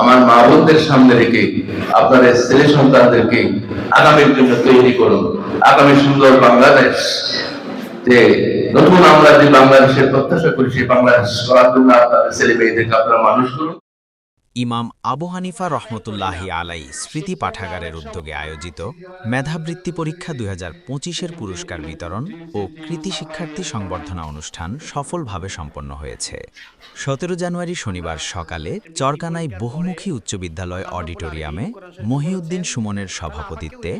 আমার মা বোনদের সামনে রেখে আপনাদের ছেলে সন্তানদেরকে আগামীর জন্য তৈরি করুন। আগামী সুন্দর বাংলাদেশ। যে নতুন আমরা যে বাংলাদেশের প্রত্যাশা করি, সেই বাংলাদেশ করার জন্য আপনাদের ছেলে মেয়েদেরকে আপনারা মানুষ করুন। ইমাম আবু হানিফা রহমতুল্লাহি আলাই স্মৃতি পাঠাগারের উদ্যোগে আয়োজিত মেধাবৃত্তি পরীক্ষা দুই হাজার পঁচিশের পুরস্কার বিতরণ ও কৃতি শিক্ষার্থী সংবর্ধনা অনুষ্ঠান সফলভাবে সম্পন্ন হয়েছে। সতেরো জানুয়ারি শনিবার সকালে চরকানাই বহুমুখী উচ্চ বিদ্যালয় অডিটোরিয়ামে মহিউদ্দিন সুমনের সভাপতিত্বে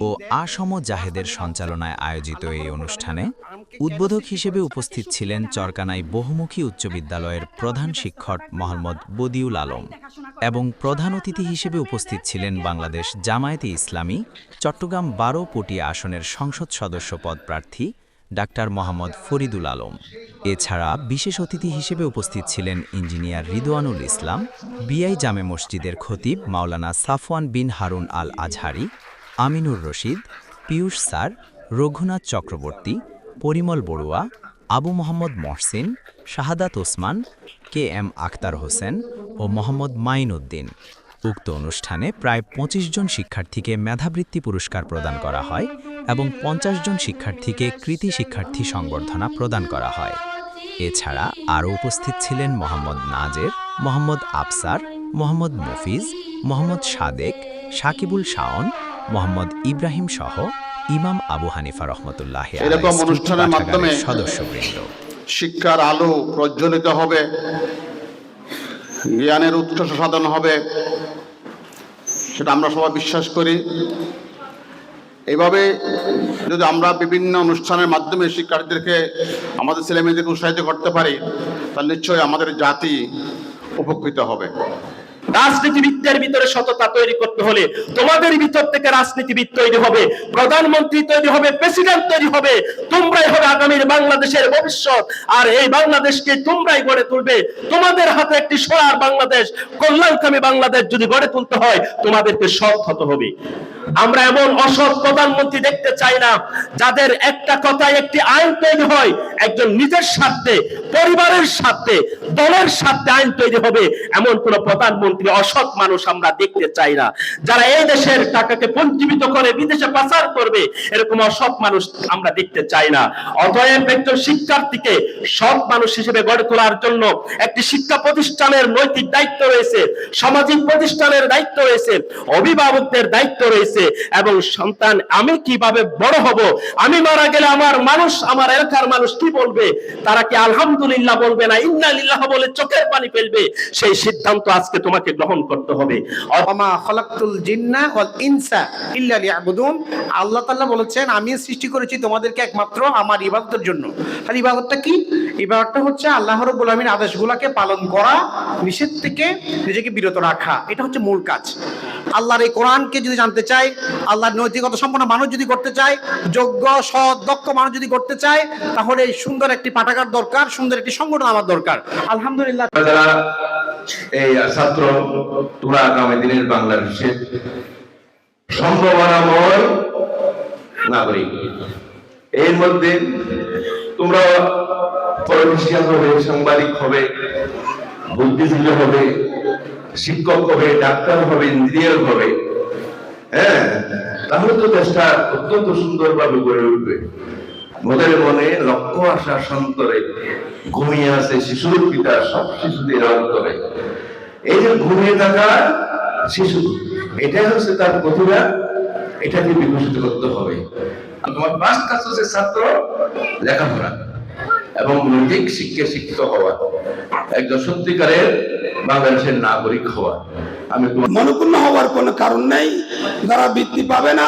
ও আসম জাহেদের সঞ্চালনায় আয়োজিত এই অনুষ্ঠানে উদ্বোধক হিসেবে উপস্থিত ছিলেন চরকানাই বহুমুখী উচ্চ বিদ্যালয়ের প্রধান শিক্ষক মোহাম্মদ বদিউল আলম। এবং প্রধান অতিথি হিসেবে উপস্থিত ছিলেন বাংলাদেশ জামায়াতে ইসলামী, চট্টগ্রাম বারো পটিয়া আসনের সংসদ সদস্য পদ প্রার্থী ডাক্তার মোহাম্মদ ফরিদুল আলম। এছাড়া বিশেষ অতিথি হিসেবে উপস্থিত ছিলেন ইঞ্জিনিয়ার রিদওয়ানুল ইসলাম, বিআই জামে মসজিদের খতিব মাওলানা Safwan bin Harun Al Azhari, Aminur Rashid, Piyush sir, Raghunath Chakraborty, Parimal Barua, Abu Mohammad Mohsin, Shahadat Osman, K M Akhtar Hossain ও মোহাম্মদ মাইন উদ্দিন উক্ত অনুষ্ঠানে প্রায় ২৫ জন শিক্ষার্থীকে মেধাবৃত্তি পুরস্কার প্রদান করা হয় এবং পঞ্চাশ জন শিক্ষার্থীকে কৃতি শিক্ষার্থী সংবর্ধনা প্রদান করা হয়। এছাড়া আরও উপস্থিত ছিলেন মোহাম্মদ নাজের মোহাম্মদ আফসার মোহাম্মদ মফিজ মোহাম্মদ সাদেক সাকিবুল শাওন মোহাম্মদ ইব্রাহিম সহ ইমাম আবু হানিফা রহমতুল্লাহ এরকম অনুষ্ঠানের মাধ্যমে সদস্যবৃন্দ। শিক্ষার আলো প্রজ্বলিত হবে। জ্ঞানের উৎকর্ষ সাধন হবে, সেটা আমরা সবাই বিশ্বাস করি। এইভাবে যদি আমরা বিভিন্ন অনুষ্ঠানের মাধ্যমে শিক্ষার্থীদেরকে, আমাদের ছেলেমেয়েদেরকে উৎসাহিত করতে পারি, তাহলে নিশ্চয়ই আমাদের জাতি উপকৃত হবে। রাজনীতিবিদদের ভিতরে সততা তৈরি করতে হলে তোমাদের ভিতর থেকে রাজনীতিবিদ তৈরি হবে, প্রধানমন্ত্রী তৈরি হবে, প্রেসিডেন্ট তৈরি হবে, তোমরাই হবে আগামীর বাংলাদেশের ভবিষ্যৎ। আর এই বাংলাদেশকে তোমরাই গড়ে তুলবে। তোমাদের হাতে একটি সোনার বাংলাদেশ, কল্যাণকামী বাংলাদেশ যদি গড়ে তুলতে হয়, তোমাদেরকে সৎ হতে হবে। আমরা এমন অসৎ প্রধানমন্ত্রী দেখতে চাই না, যাদের একটা কথায় একটি আইন তৈরি হয়, একজন নিজের স্বার্থে, পরিবারের স্বার্থে, দলের স্বার্থে আইন তৈরি হবে, এমন কোন প্রধানমন্ত্রী অসৎ মানুষ আমরা দেখতে চাই না। যারা এই দেশের টাকাকে পঞ্জীবিত করে বিদেশে পাচার করবে, এরকম অসৎ মানুষ আমরা দেখতে চাই না। অতএব একজন শিক্ষার্থীকে সৎ মানুষ হিসেবে গড়ে তোলার জন্য একটি শিক্ষা প্রতিষ্ঠানের নৈতিক দায়িত্ব রয়েছে, সামাজিক প্রতিষ্ঠানের দায়িত্ব রয়েছে, অভিভাবকদের দায়িত্ব রয়েছে এবং সন্তান, আমি কীভাবে বড় হব? আমি মারা গেলে আমার মানুষ, আমার এলাকার মানুষ কি বলবে? তারা কি আলহামদুলিল্লাহ বলবে না? ইন্না লিল্লাহ বলে চোখের পানি ফেলবে? সেই সিদ্ধান্ত আজকে তোমাকে গ্রহণ করতে হবে। ওমা খলাকতুল জিন্না ওয়াল ইনসা ইল্লা লিয়াবুদুন। আল্লাহ তাআলা বলেছেন আমি সৃষ্টি করেছি তোমাদেরকে একমাত্র আমার ইবাদতের জন্য। আর ইবাদতটা কি? ইবাদতটা হচ্ছে আল্লাহ রাব্বুল আমিন আদেশগুলোকে পালন করা নিষেধ থেকে নিজেকে বিরত রাখা। এটা হচ্ছে মূল কাজ। আল্লাহর এই কোরআনকে যদি জানতে চাই আল্লাহর নৈতিকতা সম্পন্ন মানুষ যদি করতে চায় যোগ্য সৎ দক্ষ মানুষ যদি করতে চায় তাহলে এই সুন্দর একটি পাঠাগার দরকার সুন্দর একটি সংগঠন আমার দরকার। আলহামদুলিল্লাহ। এই ছাত্র তোমরা আগামী দিনের বাংলাদেশের সম্ভাবনাময় নাগরিক। এর মধ্যে তোমরা পলিটিশিয়ান হবে, সাংবাদিক হবে, বুদ্ধিজীবী হবে, শিক্ষক হবে, ডাক্তার হবে ইঞ্জিনিয়ার হবে হ্যাঁ? তাহলে তো দেশটা অত্যন্ত সুন্দরভাবে গড়ে উঠবে। মোদের মনে লক্ষ্য আশা সন্তরে ঘুমিয়ে আছে শিশুর পিতা সব শিশুদের অন্তরে। এই যে ঘুমিয়ে থাকা শিশু, এটাই হচ্ছে তার প্রতিভা, এটাকে বিকশিত করতে হবে। তোমার পাঁচ কাজ হচ্ছে ছাত্র লেখাপড়া এবং নৈতিক শিক্ষা শিক্ষিত হওয়া, একজন সত্যিকারের বাংলাদেশের নাগরিক হওয়া। আমি মনক্ষুণ্ণ হওয়ার কোনো কারণ নেই, যারা বৃত্তি পাবে না,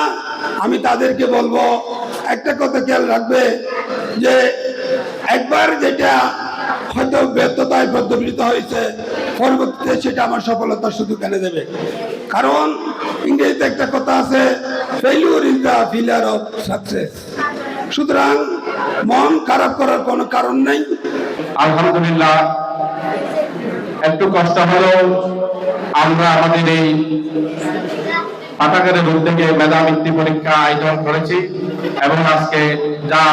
আমি তাদেরকে বলব একটা কথা খেয়াল রাখবে যে একবার যেটা হয়তো ব্যর্থতায় পর্যবৃত হয়েছে, পরবর্তীতে সেটা আমার সফলতার সুযোগ এনে দেবে। কারণ ইংরেজিতে একটা কথা আছে failure is the pillar of success সুতরাং মন খারাপ করার কোনো কারণ নেই। আলহামদুলিল্লাহ, একটু কষ্ট হলেও আমরা আমাদের এই পাঠাগারের উদ্যোগে মেধাবৃত্তি পরীক্ষা আয়োজন করেছি এবং আজকে যা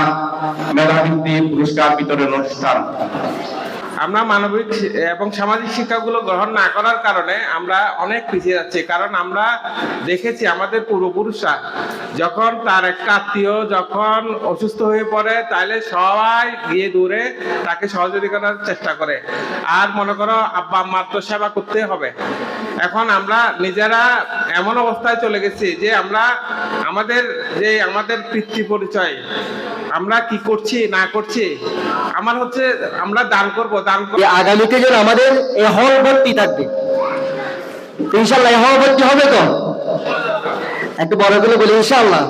মেধাবৃত্তি পুরস্কার বিতরণ অনুষ্ঠান। আমরা মানবিক এবং সামাজিক শিক্ষাগুলো গ্রহণ না করার কারণে আমরা অনেক পিছিয়ে যাচ্ছি, কারণ আমরা দেখেছি আমাদের পূর্বপুরুষরা যখন তার একটা আত্মীয় যখন অসুস্থ হয়ে পড়ে তাহলে সবাই গিয়ে দূরে তাকে সহযোগিতা করার চেষ্টা করে। আর মনে করো আব্বা আম্মার তো সেবা করতে হবে। এখন আমরা নিজেরা এমন অবস্থায় চলে গেছি যে আমরা আমাদের যে আমাদের পিতৃ পরিচয়, আমরা কি করছি, না করছি, আমার হচ্ছে আমরা দান করব দান করব। আগামীতে যেন আমাদের এই ভর্তি থাকবে। ইনশাল্লাহ হল হবে তো? একটু বড় করে বলি ইনশাল্লাহ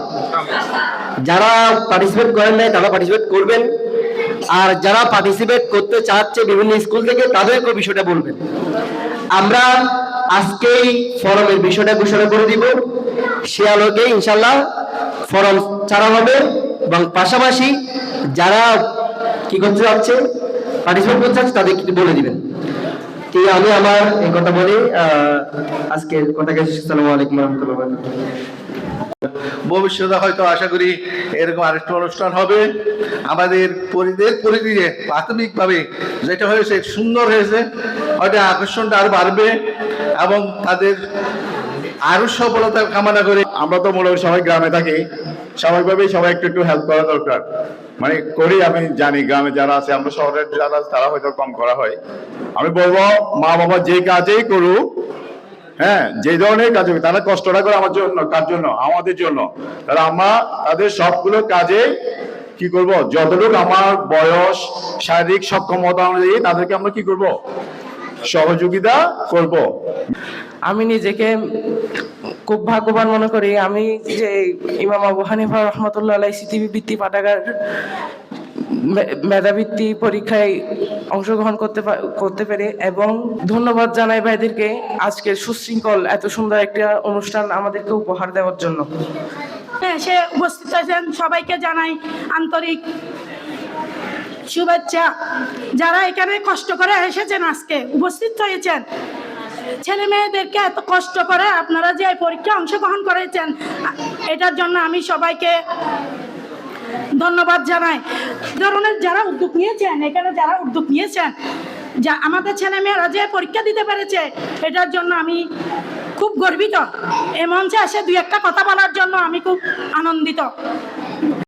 যারা পার্টিসিপেট করেন নাই, তারা পার্টিসিপেট করবেন। আর যারা পার্টিসিপেট করতে চাচ্ছে বিভিন্ন স্কুল থেকে তাদেরকে বিষয়টা বলবেন। আমরা আজকেই ফরমের বিষয়টা ঘোষণা করে দিব। সে আলোকে ইনশাল্লাহ ফরম ছাড়া হবে এবং পাশাপাশি যারা কি করতে চাচ্ছে পার্টিসিপেট করতে চাচ্ছে তাদের কিছু বলে দিবেন। আমি আমার এই কথা বলি? আহ, আজকে কথা গেছে আসসালামু আলাইকুম রহমতুল্লাহ ভবিষ্যতে হয়তো আশা করি এরকম আরেকটা অনুষ্ঠান হবে। আমাদের পরিদের পরিধিতে প্রাথমিকভাবে যেটা হয়েছে, সুন্দর হয়েছে। হয়তো আকর্ষণটা আরও বাড়বে এবং তাদের আরও সফলতা কামনা করে। আমরা তো করি সবাই গ্রামে থাকি। স্বাভাবিকভাবেই সবাই একটু একটু হেল্প করা দরকার। মানে করি, আমি জানি গ্রামে যারা আছে, আমরা শহরের যারা তারা হয়তো কম করা হয়। আমি বলব মা বাবা যে কাজেই করুক হ্যাঁ যে ধরনের কাজ হোক, তারা কষ্টটা করে আমার জন্য কার জন্য? আমাদের জন্য। তারা আমরা তাদের সবগুলো কাজে কি করব? যতটুকু আমার বয়স শারীরিক সক্ষমতা অনুযায়ী তাদেরকে আমরা কি করব? সহযোগিতা করব। আমি নিজেকে খুব ভাগ্যবান মনে করি। আমি যে ইমাম আবু হানিফা রহমতুল্লাহ সিটিভি বৃত্তি পাঠাগার মেধাবৃত্তি পরীক্ষায় অংশগ্রহণ করতে করতে পেরে এবং ধন্যবাদ জানাই ভাইদেরকে আজকের সুশৃঙ্খল এত সুন্দর একটা অনুষ্ঠান আমাদেরকে উপহার দেওয়ার জন্য। হ্যাঁ সে উপস্থিত হয়েছেন সবাইকে জানাই আন্তরিক শুভেচ্ছা। যারা এখানে কষ্ট করে এসেছেন আজকে, উপস্থিত হয়েছেন। ছেলে মেয়েদেরকে এত কষ্ট করে আপনারা যে এই পরীক্ষায় অংশগ্রহণ করেছেন এটার জন্য আমি সবাইকে ধন্যবাদ জানাই। ধরনের যারা উদ্যোগ নিয়েছেন, এখানে যারা উদ্যোগ নিয়েছেন, যা আমাদের ছেলে মেয়েরা যে পরীক্ষা দিতে পেরেছে, এটার জন্য আমি খুব গর্বিত। এ মঞ্চে এসে দুই একটা কথা বলার জন্য আমি খুব আনন্দিত।